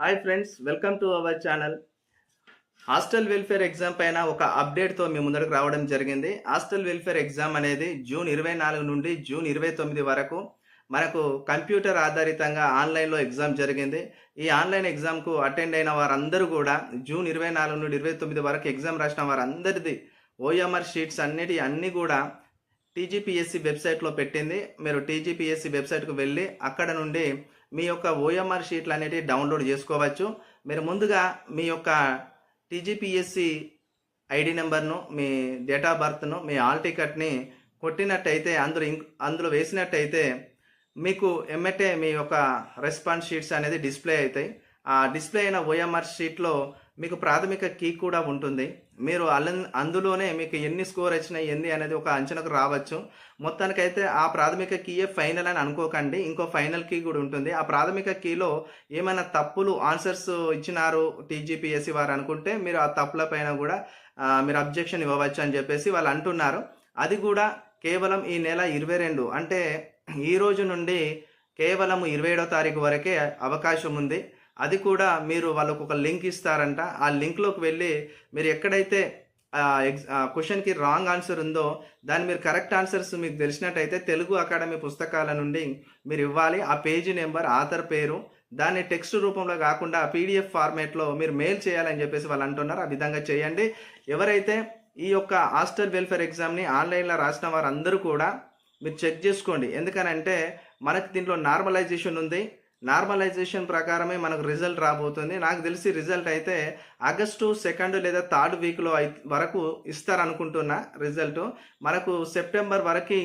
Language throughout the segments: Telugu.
Hi friends welcome to our channel hostel welfare exam పైన ఒక అప్డేట్తో మీ ముందరకు రావడం జరిగింది. హాస్టల్ వెల్ఫేర్ ఎగ్జామ్ అనేది జూన్ ఇరవై నాలుగు నుండి జూన్ ఇరవై తొమ్మిది వరకు మనకు కంప్యూటర్ ఆధారితంగా ఆన్లైన్లో ఎగ్జామ్ జరిగింది. ఈ ఆన్లైన్ ఎగ్జామ్కు అటెండ్ అయిన వారందరూ కూడా జూన్ ఇరవై నాలుగు నుండి ఇరవై తొమ్మిది వరకు ఎగ్జామ్ రాసిన వారందరిది ఓఎంఆర్ షీట్స్ అన్నిటి అన్నీ కూడా టీజీపీఎస్సి వెబ్సైట్లో పెట్టింది. మీరు టీజీపీఎస్సి వెబ్సైట్కు వెళ్ళి అక్కడ నుండి మీ యొక్క ఓఎంఆర్ షీట్లు అనేటివి డౌన్లోడ్ చేసుకోవచ్చు. మీరు ముందుగా మీ యొక్క టీజీపీఎస్సి ఐడి నెంబర్ను మీ డేట్ ఆఫ్ బర్త్ను మీ ఆల్ టికెట్ని కొట్టినట్టయితే అందులో ఇంక్ అందులో వేసినట్టయితే మీకు ఎమ్మటే మీ యొక్క రెస్పాన్స్ షీట్స్ అనేది డిస్ప్లే అవుతాయి. ఆ డిస్ప్లే అయిన ఓఎంఆర్ షీట్లో మీకు ప్రాథమిక కీ కూడా ఉంటుంది. మీరు అల్ల అందులోనే మీకు ఎన్ని స్కోర్ వచ్చినాయి ఎన్ని అనేది ఒక అంచనాకు రావచ్చు. మొత్తానికైతే ఆ ప్రాథమిక కీయే ఫైనల్ అని అనుకోకండి. ఇంకో ఫైనల్ కీ కూడా ఉంటుంది. ఆ ప్రాథమిక కీలో ఏమైనా తప్పులు ఆన్సర్స్ ఇచ్చినారు టీజీపీఎస్సీ వారు అనుకుంటే మీరు ఆ తప్పుల పైన కూడా మీరు అబ్జెక్షన్ ఇవ్వవచ్చు అని చెప్పేసి వాళ్ళు అంటున్నారు. అది కూడా కేవలం ఈ నెల ఇరవై రెండు. అంటే ఈ రోజు నుండి కేవలం ఇరవై ఏడో తారీఖు వరకే అవకాశం ఉంది. అది కూడా మీరు వాళ్ళకు ఒక లింక్ ఇస్తారంట. ఆ లింక్లోకి వెళ్ళి మీరు ఎక్కడైతే క్వశ్చన్కి రాంగ్ ఆన్సర్ ఉందో దాన్ని మీరు కరెక్ట్ ఆన్సర్స్ మీకు తెలిసినట్టయితే తెలుగు అకాడమీ పుస్తకాల నుండి మీరు ఇవ్వాలి. ఆ పేజీ నెంబర్ ఆథర్ పేరు దాన్ని టెక్స్ట్ రూపంలో కాకుండా పీడిఎఫ్ ఫార్మేట్లో మీరు మెయిల్ చేయాలని చెప్పేసి వాళ్ళు అంటున్నారు. ఆ విధంగా చేయండి. ఎవరైతే ఈ యొక్క హాస్టల్ వెల్ఫేర్ ఎగ్జామ్ని ఆన్లైన్లో రాసిన వారందరూ కూడా మీరు చెక్ చేసుకోండి. ఎందుకనంటే మనకు దీంట్లో నార్మలైజేషన్ ఉంది. నార్మలైజేషన్ ప్రకారమే మనకు రిజల్ట్ రాబోతుంది. నాకు తెలిసి రిజల్ట్ అయితే ఆగస్టు సెకండ్ లేదా థర్డ్ వీక్లో అయి వరకు ఇస్తారనుకుంటున్నా రిజల్ట్. మనకు సెప్టెంబర్ వరకు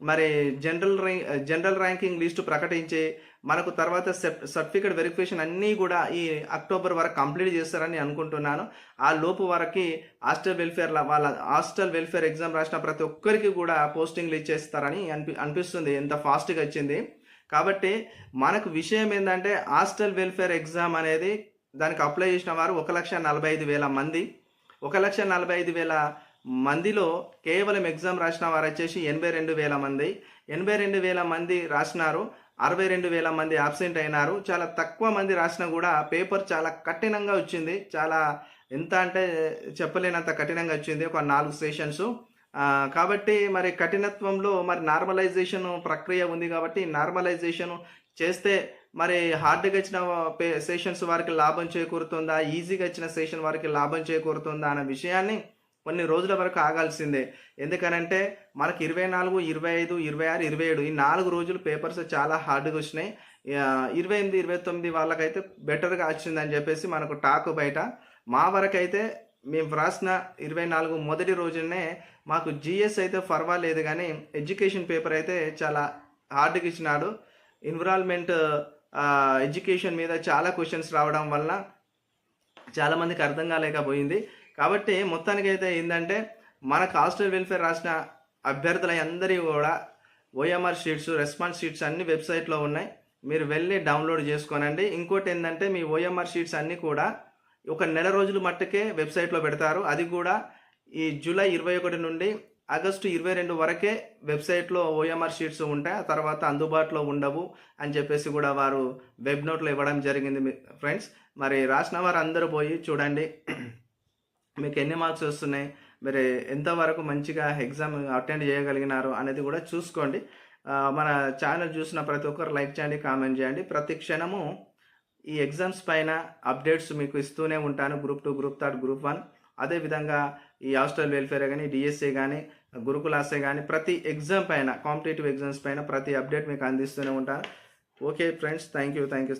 మరి general rank general ranking list ప్రకటించి మనకు తర్వాత సర్టిఫికేట్ వెరిఫికేషన్ అన్నీ కూడా ఈ అక్టోబర్ వరకు కంప్లీట్ చేస్తారని అనుకుంటున్నాను. ఆ లోపు వరకు హాస్టల్ వెల్ఫేర్ వాళ్ళ హాస్టల్ వెల్ఫేర్ ఎగ్జామ్ రాసిన ప్రతి ఒక్కరికి కూడా పోస్టింగ్లు ఇచ్చేస్తారని అనిపి అనిపిస్తుంది. ఎంత ఫాస్ట్గా వచ్చింది కాబట్టి మనకు విషయం ఏంటంటే హాస్టల్ వెల్ఫేర్ ఎగ్జామ్ అనేది దానికి అప్లై చేసిన వారు ఒక లక్ష నలభై ఐదు వేల మంది. ఒక లక్ష నలభై ఐదు వేల మందిలో కేవలం ఎగ్జామ్ రాసిన వారు వచ్చేసి ఎనభై రెండు వేల మంది. ఎనభై రెండు వేల మంది రాసినారు. అరవై రెండు వేల మంది అబ్సెంట్ అయినారు. చాలా తక్కువ మంది రాసినా కూడా పేపర్ చాలా కఠినంగా వచ్చింది. చాలా ఎంత అంటే చెప్పలేనంత కఠినంగా వచ్చింది. ఒక నాలుగు సెషన్స్. కాబట్టి మరి కఠినత్వంలో మరి నార్మలైజేషన్ ప్రక్రియ ఉంది కాబట్టి నార్మలైజేషన్ చేస్తే మరి హార్డ్గా ఇచ్చిన పే సెషన్స్ వారికి లాభం చేకూరుతుందా? ఈజీగా ఇచ్చిన సెషన్ వారికి లాభం చేకూరుతుందా? అనే విషయాన్ని కొన్ని రోజుల వరకు ఆగాల్సిందే. ఎందుకనంటే మనకి ఇరవై నాలుగు ఇరవై ఐదు ఇరవై ఆరు ఇరవై ఏడు ఈ నాలుగు రోజులు పేపర్స్ చాలా హార్డ్గా వచ్చినాయి. ఇరవై ఎనిమిది ఇరవై తొమ్మిది వాళ్ళకైతే బెటర్గా వచ్చిందని చెప్పేసి మనకు టాక్ బయట. మా వరకైతే మేము రాసిన ఇరవై నాలుగు మొదటి రోజునే మాకు జిఎస్ అయితే పర్వాలేదు కానీ ఎడ్యుకేషన్ పేపర్ అయితే చాలా హార్డ్గా ఇచ్చినాడు. ఎన్విరాన్మెంట్ ఎడ్యుకేషన్ మీద చాలా క్వశ్చన్స్ రావడం వల్ల చాలామందికి అర్థం కాలేకపోయింది. కాబట్టి మొత్తానికి అయితే ఏంటంటే మనకు హాస్టల్ వెల్ఫేర్ రాసిన అభ్యర్థుల అందరి కూడా ఓఎంఆర్ షీట్స్ రెస్పాన్స్ షీట్స్ అన్ని వెబ్సైట్లో ఉన్నాయి. మీరు వెళ్ళి డౌన్లోడ్ చేసుకోనండి. ఇంకోటి ఏంటంటే మీ ఓఎంఆర్ షీట్స్ అన్నీ కూడా ఒక నెల రోజులు మట్టుకే వెబ్సైట్లో పెడతారు. అది కూడా ఈ జూలై ఇరవై ఒకటి నుండి ఆగస్టు ఇరవై రెండు వరకే వెబ్సైట్లో ఓఎంఆర్ షీట్స్ ఉంటాయి. ఆ తర్వాత అందుబాటులో ఉండవు అని చెప్పేసి కూడా వారు వెబ్ నోట్లో ఇవ్వడం జరిగింది ఫ్రెండ్స్. మరి రాసిన వారు అందరూ పోయి చూడండి. మీకు ఎన్ని మార్క్స్ వస్తున్నాయి? మరి ఎంతవరకు మంచిగా ఎగ్జామ్ అటెండ్ చేయగలిగినారు అనేది కూడా చూసుకోండి. మన ఛానల్ చూసిన ప్రతి ఒక్కరు లైక్ చేయండి కామెంట్ చేయండి. ప్రతి క్షణము ఈ ఎగ్జామ్స్ పైన అప్డేట్స్ మీకు ఇస్తూనే ఉంటాను. Group two group third group one అదేవిధంగా ఈ హాస్టల్ వెల్ఫేర్ కానీ డిఎస్ఏ కానీ గురుకులాసే కానీ ప్రతి ఎగ్జామ్ పైన కాంపిటేటివ్ ఎగ్జామ్స్ పైన ప్రతి అప్డేట్ మీకు అందిస్తూనే ఉంటాను. Okay friends thank you thank you